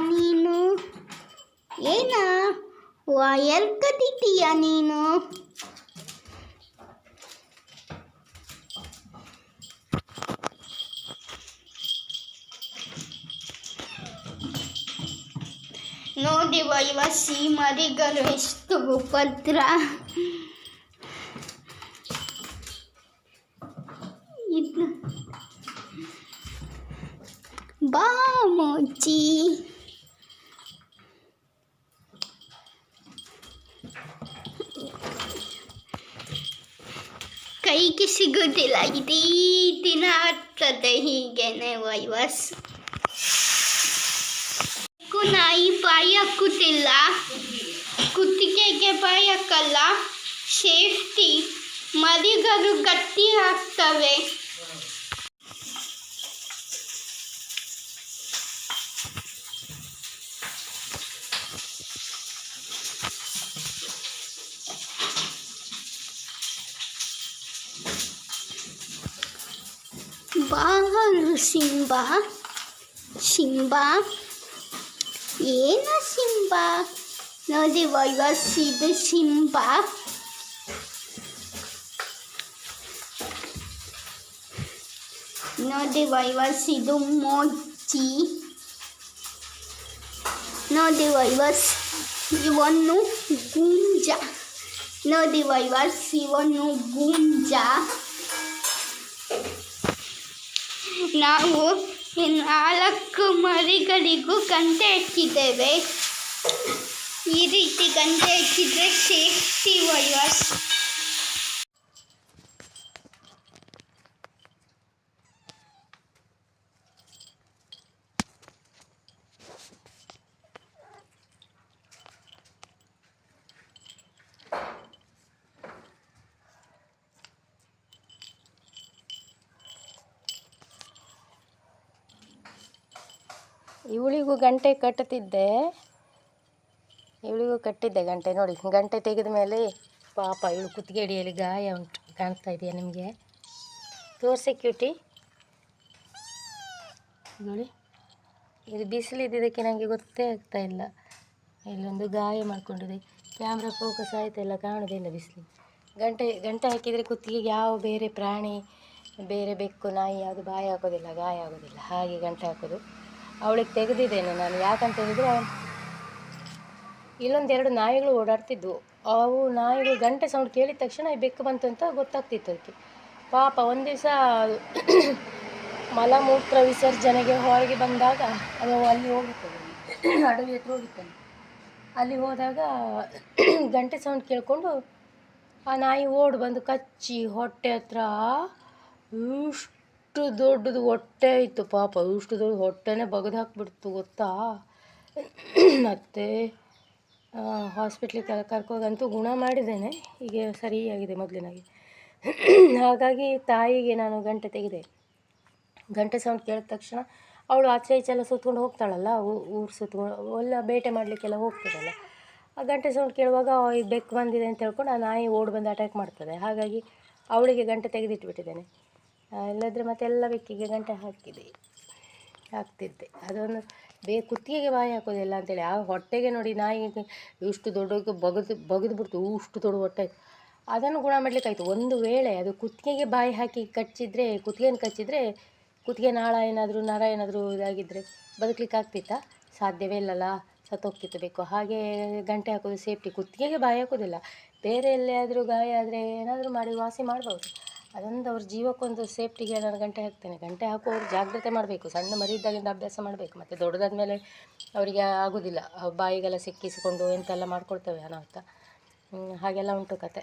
ನೀನು? ಏನ? ವಯರ್ ಕದಿತೀಯ ನೀನು? ನೋಡಿ ವೈವ ಸೀಮರಿಗಳು ಎಷ್ಟು ಉಪದ್ರ. ಬಾ ಮೋಚಿ ಕೈಗೆ ಸಿಗುವುದಿಲ್ಲ ಇಡೀ ದಿನ ಆಗ್ತದೆ ಹೀಗೇನೆ ವೈವಸ್ ಕು ನಾಯಿ ಬಾಯಿ ಹಾಕುತ್ತಿಲ್ಲ ಕುತ್ತಿಗೆಗೆ ಬಾಯಿ ಹಾಕಲ್ಲ ಸೇಫ್ಟಿ ಮರಿಗಳು ಗಟ್ಟಿ ಆಗ್ತವೆ ಬಾರು ಸಿಂಬಾ ಸಿಂಬಾ ಏನ ಸಿಂಬಾ ನೋಡಿ ವೈವಸ್ ಇದು ಸಿಂಬಾ ನೋಡಿ ವೈವಸ್ ಇದು ಮೋಚಿ ನೋಡಿ ವೈವಸ್ ಇವನು ಗುಂಜ ನೋಡಿ ವೈವಸ್ ಇವನು ಗುಂಜ ನಾವು ನಾಲ್ಕು ಮರಿಗಳಿಗೂ ಗಂಟೆ ಹಚ್ಚಿದ್ದೇವೆ ಈ ರೀತಿ ಗಂಟೆ ಹಚ್ಚಿದ್ರೆ ಸೇಫ್ಟಿ ವೈವಸ್ ಇವಳಿಗೂ ಗಂಟೆ ಕಟ್ಟುತ್ತಿದ್ದೆ ಇವಳಿಗೂ ಕಟ್ಟಿದ್ದೆ ಗಂಟೆ ನೋಡಿ, ಗಂಟೆ ತೆಗೆದ ಮೇಲೆ ಪಾಪ ಇವಳು ಕುತ್ತಿಗೆ ಅಡಿಯಲ್ಲಿ ಗಾಯ ಉಂಟು, ಕಾಣ್ತಾ ಇದೆಯಾ ನಿಮಗೆ? ತೋರಿಸಿ ಕ್ಯೂಟಿ ನೋಡಿ, ಇದು ಬಿಸಿಲಿದ್ದಕ್ಕೆ ನನಗೆ ಗೊತ್ತೇ ಆಗ್ತಾ ಇಲ್ಲ. ಇಲ್ಲೊಂದು ಗಾಯ ಮಾಡ್ಕೊಂಡಿದೆ. ಕ್ಯಾಮ್ರಾ ಫೋಕಸ್ ಆಯ್ತಾ ಇಲ್ಲ ಕಾಣೋದಿಲ್ಲ ಬಿಸಿಲು. ಗಂಟೆ ಗಂಟೆ ಹಾಕಿದರೆ ಕುತ್ತಿಗೆಗೆ ಯಾವ ಬೇರೆ ಪ್ರಾಣಿ, ಬೇರೆ ಬೆಕ್ಕು, ನಾಯಿ ಯಾವುದು ಬಾಯಿ ಹಾಕೋದಿಲ್ಲ, ಗಾಯ ಆಗೋದಿಲ್ಲ. ಹಾಗೆ ಗಂಟೆ ಹಾಕೋದು. ಅವಳಿಗೆ ತೆಗೆದಿದ್ದೇನೆ ನಾನು. ಯಾಕಂತ ಹೇಳಿದರೆ, ಇಲ್ಲೊಂದೆರಡು ನಾಯಿಗಳು ಓಡಾಡ್ತಿದ್ವು. ಅವು ನಾಯಿಗಳು ಗಂಟೆ ಸೌಂಡ್ ಕೇಳಿದ ತಕ್ಷಣ ಈ ಬೆಕ್ಕು ಬಂತು ಅಂತ ಗೊತ್ತಾಗ್ತಿತ್ತು ಅದಕ್ಕೆ ಪಾಪ, ಒಂದು ದಿವಸ ಮಲಮೂತ್ರ ವಿಸರ್ಜನೆಗೆ ಹೊರಗೆ ಬಂದಾಗ ಅದು ಅಲ್ಲಿ ಹೋಗುತ್ತದೆ ಅಡವಿ ಹತ್ರ ಹೋಗುತ್ತದೆ ಅಲ್ಲಿ ಹೋದಾಗ ಗಂಟೆ ಸೌಂಡ್ ಕೇಳಿಕೊಂಡು ಆ ನಾಯಿ ಓಡಿ ಬಂದು ಕಚ್ಚಿ ಹೊಟ್ಟೆ ಹತ್ರ ಇಷ್ಟು ದೊಡ್ಡದು ಹೊಟ್ಟೆ ಇತ್ತು ಪಾಪ. ಇಷ್ಟು ದೊಡ್ಡ ಹೊಟ್ಟೆನೇ ಬಗ್ದು ಹಾಕ್ಬಿಡ್ತು, ಗೊತ್ತಾ? ಮತ್ತು ಹಾಸ್ಪಿಟ್ಲಿಗೆ ಕರ್, ಕರ್ಕೋಗಂತೂ ಗುಣ ಮಾಡಿದ್ದೇನೆ. ಈಗ ಸರಿಯಾಗಿದೆ ಮೊದಲಿನಾಗೆ. ಹಾಗಾಗಿ ತಾಯಿಗೆ ನಾನು ಗಂಟೆ ತೆಗೆದೆ. ಗಂಟೆ ಸೌಂಡ್ ಕೇಳಿದ ತಕ್ಷಣ ಅವಳು ಆಚೆ ಈಚೆ ಎಲ್ಲ ಸುತ್ಕೊಂಡು ಹೋಗ್ತಾಳಲ್ಲ ಊರು ಸುತ್ಕೊಂಡು, ಎಲ್ಲ ಬೇಟೆ ಮಾಡಲಿಕ್ಕೆಲ್ಲ ಹೋಗ್ತದಲ್ಲ. ಆ ಗಂಟೆ ಸೌಂಡ್ ಕೇಳುವಾಗ ಬೆಕ್ಕು ಬಂದಿದೆ ಅಂತ ಹೇಳ್ಕೊಂಡು ಆ ನಾಯಿ ಓಡಿ ಬಂದು ಅಟ್ಯಾಕ್ ಮಾಡ್ತದೆ. ಹಾಗಾಗಿ ಅವಳಿಗೆ ಗಂಟೆ ತೆಗೆದಿಟ್ಬಿಟ್ಟಿದ್ದೇನೆ. ಇಲ್ಲದ್ರೆ ಮತ್ತೆ ಎಲ್ಲ ಬೆಕ್ಕಿಗೆ ಗಂಟೆ ಹಾಕಿದೆ. ಹಾಕ್ತಿದ್ದೆ. ಅದೊಂದು ಬೇ, ಕುತ್ತಿಗೆಗೆ ಬಾಯಿ ಹಾಕೋದಿಲ್ಲ ಅಂತೇಳಿ. ಆ ಹೊಟ್ಟೆಗೆ ನೋಡಿ ನಾಯಿಗೆ ಇಷ್ಟು ದೊಡ್ಡ ಬಗದು ಬಗದು ಬಿಡ್ತು ಇಷ್ಟು ದೊಡ್ಡ ಹೊಟ್ಟೆ. ಅದನ್ನು ಗುಣ ಮಾಡಲಿಕ್ಕಾಯ್ತು. ಒಂದು ವೇಳೆ ಅದು ಕುತ್ತಿಗೆಗೆ ಬಾಯಿ ಹಾಕಿ ಕಚ್ಚಿದ್ರೆ ಕುತ್ತಿಗೆನ ಕಚ್ಚಿದ್ರೆ, ಕುತ್ತಿಗೆ ನಾಳ ಏನಾದರೂ, ನರ ಏನಾದರೂ ಇದಾಗಿದ್ದರೆ ಬದುಕಲಿಕ್ಕೆ ಆಗ್ತಿತ್ತಾ? ಸಾಧ್ಯವೇ ಇಲ್ಲಲ್ಲ. ಸತ್ತೋಗ್ತಿತ್ತು ಬೇಕು ಹಾಗೆ ಗಂಟೆ ಹಾಕೋದು ಸೇಫ್ಟಿ. ಕುತ್ತಿಗೆಗೆ ಬಾಯಿ ಹಾಕೋದಿಲ್ಲ. ಬೇರೆ ಎಲ್ಲಿಯಾದರೂ ಗಾಯ ಆದರೆ ಏನಾದರೂ ಮಾಡಿ, ವಾಸಿ ಮಾಡ್ಬೋದು. ಅದೊಂದು ಅವ್ರ ಜೀವಕ್ಕೊಂದು ಸೇಫ್ಟಿಗೆ ನಾನು ಗಂಟೆ ಹಾಕ್ತೇನೆ. ಗಂಟೆ ಹಾಕುವವರು ಜಾಗ್ರತೆ ಮಾಡಬೇಕು. ಸಣ್ಣ ಮರಿ ಇದ್ದಾಗಿಂದ ಅಭ್ಯಾಸ ಮಾಡಬೇಕು. ಮತ್ತು ದೊಡ್ಡದಾದ ಮೇಲೆ ಅವರಿಗೆ ಆಗೋದಿಲ್ಲ. ಬಾಯಿಗೆಲ್ಲ ಸಿಕ್ಕಿಸಿಕೊಂಡು ಎಂತೆಲ್ಲ ಮಾಡ್ಕೊಳ್ತೇವೆ ಅನಾಹುತ. ಹಾಗೆಲ್ಲ ಉಂಟು ಕತೆ.